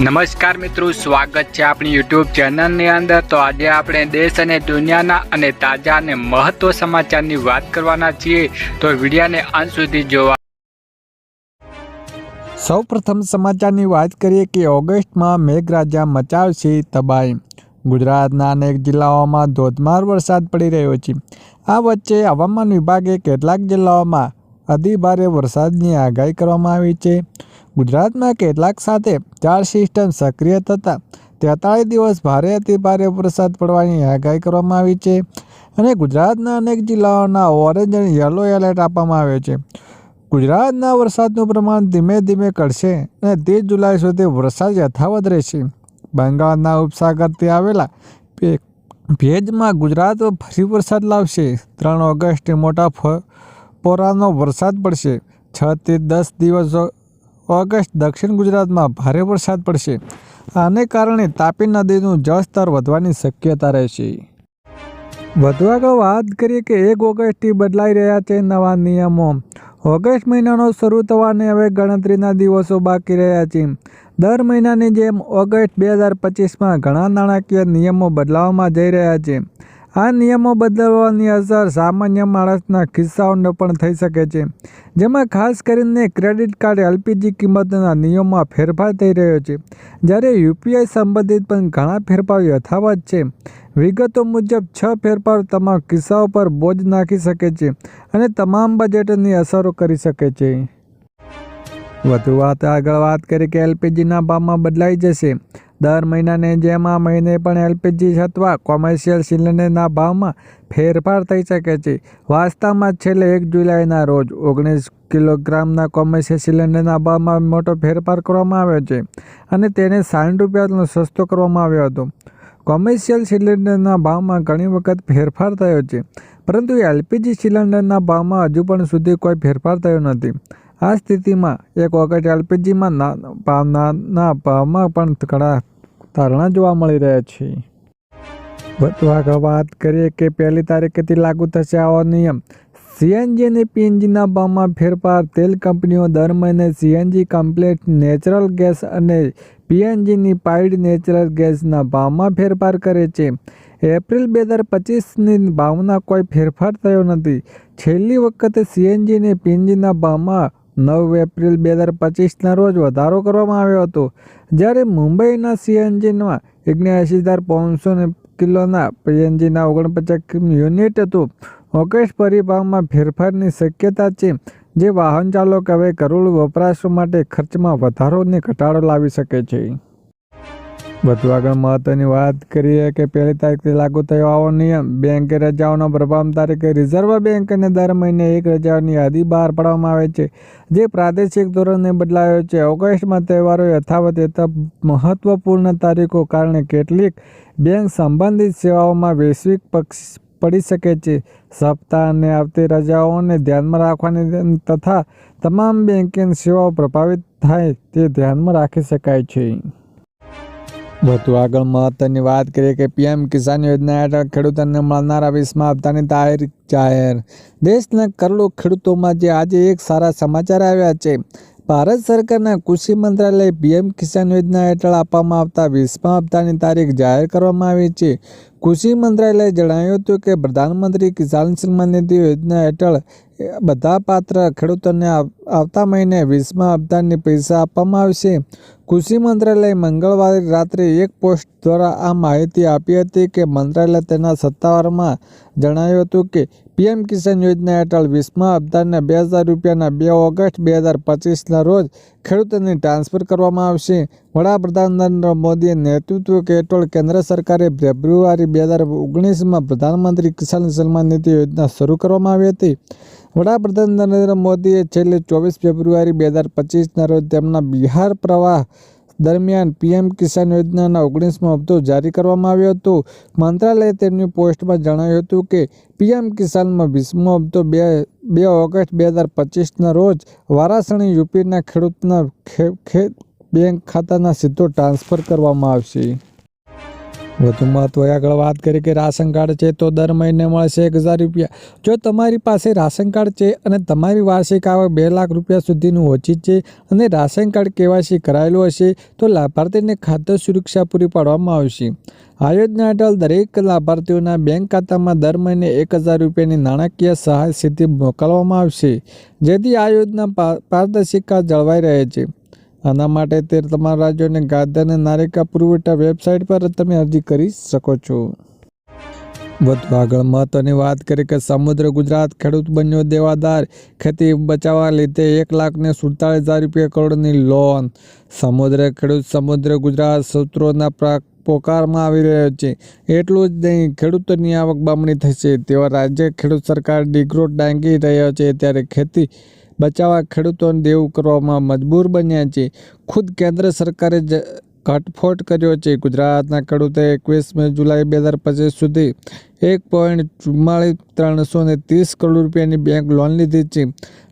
નમસ્કાર મિત્રો, સ્વાગત છે આપણી યુટ્યુબ ચેનલની અંદર. તો આજે આપણે દેશ અને દુનિયાના અને તાજા અને મહત્વ સમાચારની વાત કરવાના છીએ. તો વિડીયાને અંત સુધી જોવા સૌ પ્રથમ સમાચારની વાત કરીએ કે ઓગસ્ટમાં મેઘરાજા મચાવશે તબાહી. ગુજરાતના અનેક જિલ્લાઓમાં ધોધમાર વરસાદ પડી રહ્યો છે. આ વચ્ચે હવામાન વિભાગે કેટલાક જિલ્લાઓમાં અતિભારે વરસાદની આગાહી કરવામાં આવી છે. ગુજરાતમાં કેટલાક સાથે ચાર સિસ્ટમ સક્રિય થતાં તેતાળીસ દિવસ ભારે અતિભારે વરસાદ પડવાની આગાહી કરવામાં આવી છે અને ગુજરાતના અનેક જિલ્લાઓના ઓરેન્જ અને યલો એલર્ટ આપવામાં આવ્યો છે. ગુજરાતના વરસાદનું પ્રમાણ ધીમે ધીમે ઘટશે અને ત્રીસ જુલાઈ સુધી વરસાદ યથાવત રહેશે. બંગાળના ઉપસાગરથી આવેલા ભેજમાં ગુજરાત ફરી વરસાદ લાવશે. ત્રણ ઓગસ્ટે મોટા ફોરાનો વરસાદ પડશે. છથી દસ દિવસ ઓગસ્ટ દક્ષિણ ગુજરાતમાં ભારે વરસાદ પડશે. આને કારણે તાપી નદીનું જળસ્તર વધવાની શક્યતા રહેશે. વધુ આગળ વાત કરીએ કે એક ઓગસ્ટથી બદલાઈ રહ્યા છે નવા નિયમો. ઓગસ્ટ મહિનાનો શરૂ થવાને હવે ગણતરીના દિવસો બાકી રહ્યા છે. દર મહિનાની જેમ ઓગસ્ટ બે હજાર પચીસમાં ઘણા નાણાકીય નિયમો બદલાવવામાં જઈ રહ્યા છે. આ નિયમો બદલવાની અસર સામાન્ય માણસના ખિસ્સાઓને પણ થઈ શકે છે. જેમાં ખાસ કરીને ક્રેડિટ કાર્ડ એલપીજી કિંમતના નિયમોમાં ફેરફાર થઈ રહ્યો છે. જ્યારે યુપીઆઈ સંબંધિત પણ ઘણા ફેરફારો યથાવત છે. વિગતો મુજબ, છ ફેરફારો તમામ કિસ્સાઓ પર બોજ નાખી શકે છે અને તમામ બજેટની અસરો કરી શકે છે. વધુ વાત, આગળ વાત કરી કે એલપીજીના ભાવમાં બદલાઈ જશે. દર મહિનાને જેમ આ મહિને પણ એલપીજી અથવા કોમર્શિયલ સિલિન્ડરના ભાવમાં ફેરફાર થઈ શકે છે. વાસ્તવમાં છેલ્લે એક જુલાઈના રોજ ઓગણીસ કિલોગ્રામના કોમર્શિયલ સિલિન્ડરના ભાવમાં મોટો ફેરફાર કરવામાં આવ્યો છે અને તેને સાઠ રૂપિયાનો સસ્તો કરવામાં આવ્યો હતો. કોમર્શિયલ સિલિન્ડરના ભાવમાં ઘણી વખત ફેરફાર થયો છે, પરંતુ એલપીજી સિલિન્ડરના ભાવમાં હજુ પણ સુધી કોઈ ફેરફાર થયો નથી. આ સ્થિતિમાં એક વખત એલપીજીમાં ભાવના ભાવમાં પણ ઘણા ધારણા જોવા મળી રહ્યા છે. વધુ આગળ વાત કરીએ કે પહેલી તારીખેથી લાગુ થશે આવો નિયમ. સીએનજી અને પીએનજીના ભાવમાં ફેરફાર. તેલ કંપનીઓ દર મહિને સીએનજી કમ્પ્લેટ નેચરલ ગેસ અને પીએનજીની પાઇડ નેચરલ ગેસના ભાવમાં ફેરફાર કરે છે. એપ્રિલ બે હજાર પચીસની ભાવના કોઈ ફેરફાર થયો નથી. છેલ્લી વખતે સીએનજી અને પીએનજીના ભાવમાં નવ એપ્રિલ બે હજાર પચીસના રોજ વધારો કરવામાં આવ્યો હતો. જ્યારે મુંબઈના સીએનજીમાં ઓગણએંસી હજાર પાંચસો કિલોના પીએનજીના ઓગણપચાસ યુનિટ હતું. ઓગસ્ટ પરિભાવમાં ફેરફારની શક્યતા છે જે વાહન ચાલક હવે કરોડ વપરાશ માટે ખર્ચમાં વધારો ને ઘટાડો લાવી શકે છે. આગળ મહત્વની વાત કરીએ કે પહેલી તારીખથી લાગુ થયો આવો નિયમ. બેંકે રજાઓનો પ્રભાવ તારીખે રિઝર્વ બેંકને દર મહિને એક રજાઓની યાદી બહાર પાડવામાં આવે છે, જે પ્રાદેશિક ધોરણે બદલાયો છે. ઓગસ્ટમાં તહેવારો યથાવત યથા મહત્વપૂર્ણ તારીખો કારણે કેટલીક બેંક સંબંધિત સેવાઓમાં વૈશ્વિક પક્ષ પડી શકે છે. સપ્તાહ અને આવતી રજાઓને ધ્યાનમાં રાખવાની તથા તમામ બેન્કિંગ સેવાઓ પ્રભાવિત થાય તે ધ્યાનમાં રાખી શકાય છે. વધુ આગળ મહત્વની વાત કરીએ કે પીએમ કિસાન યોજના હેઠળ ખેડૂતોને મળનારા વીસમા હપ્તાની તારીખ જાહેર. દેશના કરોડો ખેડૂતોમાં જે આજે એક સારા સમાચાર આવ્યા છે. ભારત સરકારના કૃષિ મંત્રાલય પીએમ કિસાન યોજના હેઠળ આપવામાં આવતા વીસમા હપ્તાની તારીખ જાહેર કરવામાં આવી છે. કૃષિ મંત્રાલયે જણાવ્યું હતું કે પ્રધાનમંત્રી કિસાન સન્માન નિધિ યોજના હેઠળ બધા પાત્ર ખેડૂતોને આવતા મહિને વીસમા હપ્તાની પૈસા આપવામાં આવશે. કૃષિ મંત્રાલયે મંગળવારે રાત્રે એક પોસ્ટ દ્વારા આ માહિતી આપી હતી કે મંત્રાલય તેના સત્તાવારમાં જણાવ્યું હતું કે પીએમ કિસાન યોજના હેઠળ વીસમા હપ્તાના બે હજાર રૂપિયાના બે ઓગસ્ટ બે હજાર પચીસના રોજ ખેડૂતોને ટ્રાન્સફર કરવામાં આવશે. વડાપ્રધાન નરેન્દ્ર મોદીએ નેતૃત્વ હેઠળ કેન્દ્ર સરકારે ફેબ્રુઆરી બે હજાર ઓગણીસમાં પ્રધાનમંત્રી કિસાન સન્માન નિધિ યોજના શરૂ કરવામાં આવી હતી. વડાપ્રધાન નરેન્દ્ર મોદીએ છેલ્લે ચોવીસ ફેબ્રુઆરી બે હજાર પચીસના રોજ તેમના બિહાર પ્રવાહ દરમિયાન પીએમ કિસાન યોજનાના ઓગણીસમો હપ્તો જારી કરવામાં આવ્યો હતો. મંત્રાલયે તેમની પોસ્ટમાં જણાવ્યું હતું કે, પીએમ કિસાનમાં વીસમો હપ્તો બે બે ઓગસ્ટ બે હજાર પચીસના રોજ વારાસણી યુપીના ખેડૂતના ખે- બેંક ખાતાના સીધો ટ્રાન્સફર કરવામાં આવશે. વધુ મહત્વ આગળ વાત કરી કે રાશન કાર્ડ છે તો દર મહિને મળશે એક હજાર રૂપિયા. જો તમારી પાસે રાશન કાર્ડ છે અને તમારી વાર્ષિક આવક બે લાખ રૂપિયા સુધીનું ઓછી છે અને રાશન કાર્ડ કેવાયસી કરાયેલું હશે, તો લાભાર્થીને ખાદ્ય સુરક્ષા પૂરી પાડવામાં આવશે. આ યોજના હેઠળ દરેક લાભાર્થીઓના બેંક ખાતામાં દર મહિને એક હજાર રૂપિયાની નાણાકીય સહાય સીધી મોકલવામાં આવશે. જેથી આ યોજના પારદર્શિકા જળવાઈ રહે છે. આના માટે તે તમારા રાજ્યોને ખાદ્ય અને નારિકા પુરવઠા વેબસાઇટ પર તમે અરજી કરી શકો છો. વધુ આગળ મહત્વની વાત કરીએ કે સમુદ્ર ગુજરાત ખેડૂત બન્યો દેવાદાર. ખેતી બચાવવા લીધે એક લાખ ને સુડતાલીસ હજાર રૂપિયા કરોડની લોન. સમુદ્ર ખેડૂત સમુદ્ર ગુજરાત સૂત્રોના પોકારમાં આવી રહ્યો છે. એટલું જ નહીં, ખેડૂતોની આવક બમણી થશે. તેવા રાજ્ય ખેડૂત સરકાર ડિગ્રો ડાંગી રહ્યો છે. ત્યારે ખેતી બચાવવા ખેડૂતોને દેવું કરવામાં મજબૂર બન્યા છે. ખુદ કેન્દ્ર સરકારે જ ઘટફોટ કર્યો છે. ગુજરાતના ખેડૂતે એકવીસમી જુલાઈ બે હજાર પચીસ સુધી એક પોઈન્ટ ચુમ્માળીસ ત્રણસો ને ત્રીસ કરોડ રૂપિયાની બેંક લોન લીધી છે.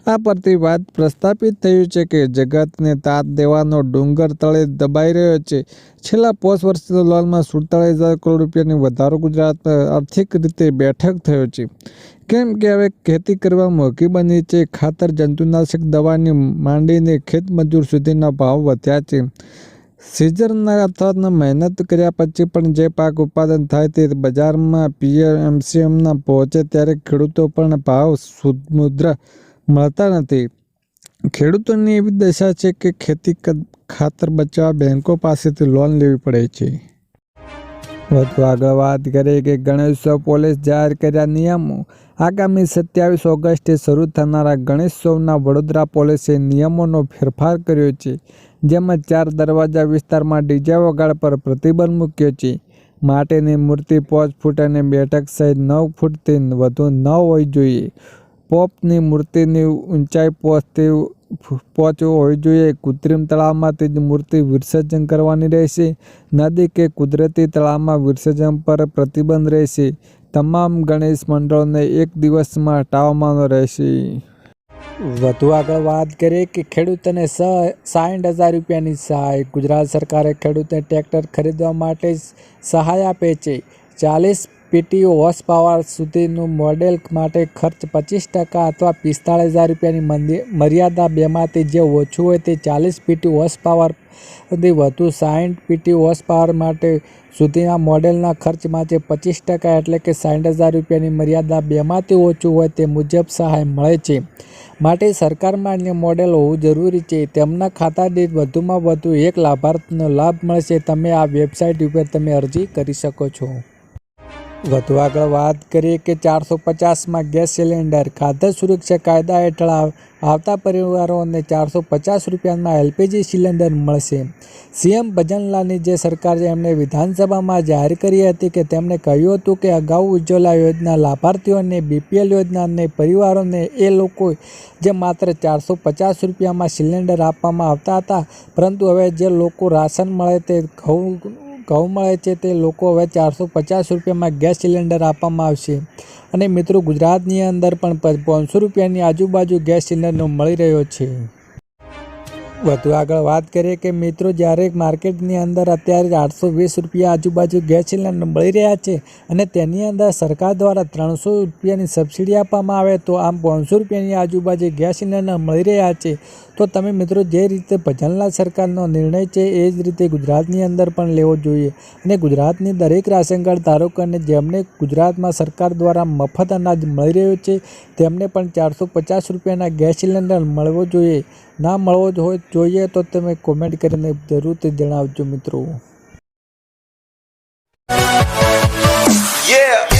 આ પરથી વાત પ્રસ્થાપિત થયું છે કે જગતને તાત દેવાનો ડુંગર તળે દબાઈ રહ્યો છે. છેલ્લા પોષ વર્ષની લોનમાં સુડતાળીસ હજાર કરોડ રૂપિયાની વધારો ગુજરાતમાં આર્થિક રીતે બેઠક થયો છે. કેમ કે હવે ખેતી કરવા મોંઘી બની છે? ખાતર, જંતુનાશક દવાની માંડીને ખેતમજૂર સુધીના ભાવ વધ્યા છે. સિઝનના અથવા મહેનત કર્યા પછી પણ જે પાક ઉત્પાદન થાય તે બજારમાં પીએમસીએમના પહોંચે ત્યારે ખેડૂતો પણ ભાવ સુમુદ્ર મળતા નથી. ખેડૂતોની એવી દશા છે કે ખેતી ખાતર બચાવવા બેંકો પાસેથી લોન લેવી પડે છે. વધુ આગળ વાત કરીએ કે ગણેશ પોલીસ જાહેર કર્યા નિયમો. આગામી સત્યાવીસ ઓગસ્ટે શરૂ થનારા ગણેશોત્સવના વડોદરા પોલીસે નિયમોનો ફેરફાર કર્યો છે, જેમાં ચાર દરવાજા વિસ્તારમાં ડીજે વગાડ પર પ્રતિબંધ મૂક્યો છે. માટેની મૂર્તિ પાંચ ફૂટ અને બેઠક સહિત નવ ફૂટથી વધુ ન હોવી જોઈએ. પોપની મૂર્તિની ઊંચાઈ પોચથી પોચ હોવી જોઈએ. કૃત્રિમ તળાવમાંથી જ મૂર્તિ વિસર્જન કરવાની રહેશે. નદી કે કુદરતી તળાવમાં વિસર્જન પર પ્રતિબંધ રહેશે. તમામ ગણેશ મંડળોને એક દિવસમાં હટાવવાનો રહેશે. વધુ આગળ વાત કરીએ કે ખેડૂતોને સાઠ હજાર રૂપિયાની સહાય. ગુજરાત સરકારે ખેડૂતને ટ્રેક્ટર ખરીદવા માટે સહાય આપે છે. ચાલીસ પીટીઓ હોર્સ પાવર સુધીનું મોડેલ માટે ખર્ચ પચીસ ટકા અથવા પિસ્તાળીસ હજાર રૂપિયાની મર્યાદા બેમાંથી જે ઓછું હોય તે ચાલીસ પીટી હોર્સ પાવર વધુ સાઠ પીટી હોર્સ પાવર માટે સુધીના મોડેલના ખર્ચમાંથી પચીસ ટકા એટલે કે સાઠ હજાર રૂપિયાની મર્યાદા બેમાંથી ઓછું હોય તે મુજબ સહાય મળે છે. માટે સરકાર માન્ય મોડેલ હોવું જરૂરી છે. તેમના ખાતા દીઠ વધુમાં વધુ એક લાભાર્થીનો લાભ મળશે. તમે આ વેબસાઇટ ઉપર તમે અરજી કરી શકો છો. વધુ આગળ વાત કરીએ કે ચારસો પચાસમાં ગેસ સિલિન્ડર, ખાદ્ય સુરક્ષા કાયદા હેઠળ આવ- આવતા પરિવારોને ચારસો પચાસ રૂપિયામાં એલપીજી સિલિન્ડર મળશે. સીએમ ભજનલાલની જે સરકાર એમણે વિધાનસભામાં જાહેર કરી હતી કે તેમણે કહ્યું હતું કે અગાઉ ઉજ્જવલા યોજના લાભાર્થીઓને, બીપીએલ યોજનાને, પરિવારોને એ લોકો જે માત્ર ચારસો પચાસ રૂપિયામાં સિલિન્ડર આપવામાં આવતા હતા, પરંતુ હવે જે લોકો રાશન મળે તે ઘઉં ઘઉં મળે છે તે લોકો હવે ચારસો પચાસ રૂપિયામાં ગેસ સિલિન્ડર આપવામાં આવશે. અને મિત્રો ગુજરાતની અંદર પણ પાંચસો રૂપિયાની આજુબાજુ ગેસ સિલિન્ડર મળી રહ્યો છે. વધુ આગળ વાત કરીએ કે મિત્રો, જ્યારે માર્કેટની અંદર અત્યારે આઠસો વીસ રૂપિયા આજુબાજુ ગેસ સિલિન્ડર મળી રહ્યા છે અને તેની અંદર સરકાર દ્વારા ત્રણસો રૂપિયાની સબસિડી આપવામાં આવે, તો આમ પાંચસો રૂપિયાની આજુબાજુ ગેસ સિલિન્ડર મળી રહ્યા છે. તો તમે મિત્રો, જે રીતે ભજનલાલ સરકારનો નિર્ણય છે, એ જ રીતે ગુજરાતની અંદર પણ લેવો જોઈએ. અને ગુજરાતની દરેક રાશન કાર્ડ ધારકોને જેમને ગુજરાતમાં સરકાર દ્વારા મફત અનાજ મળી રહ્યું છે, તેમને પણ ચારસો પચાસ રૂપિયાના ગેસ સિલિન્ડર મળવો જોઈએ. ના મળવો જ હોય જોઈએ તો તમે કોમેન્ટ કરીને જરૂરથી જણાવજો મિત્રો Yeah!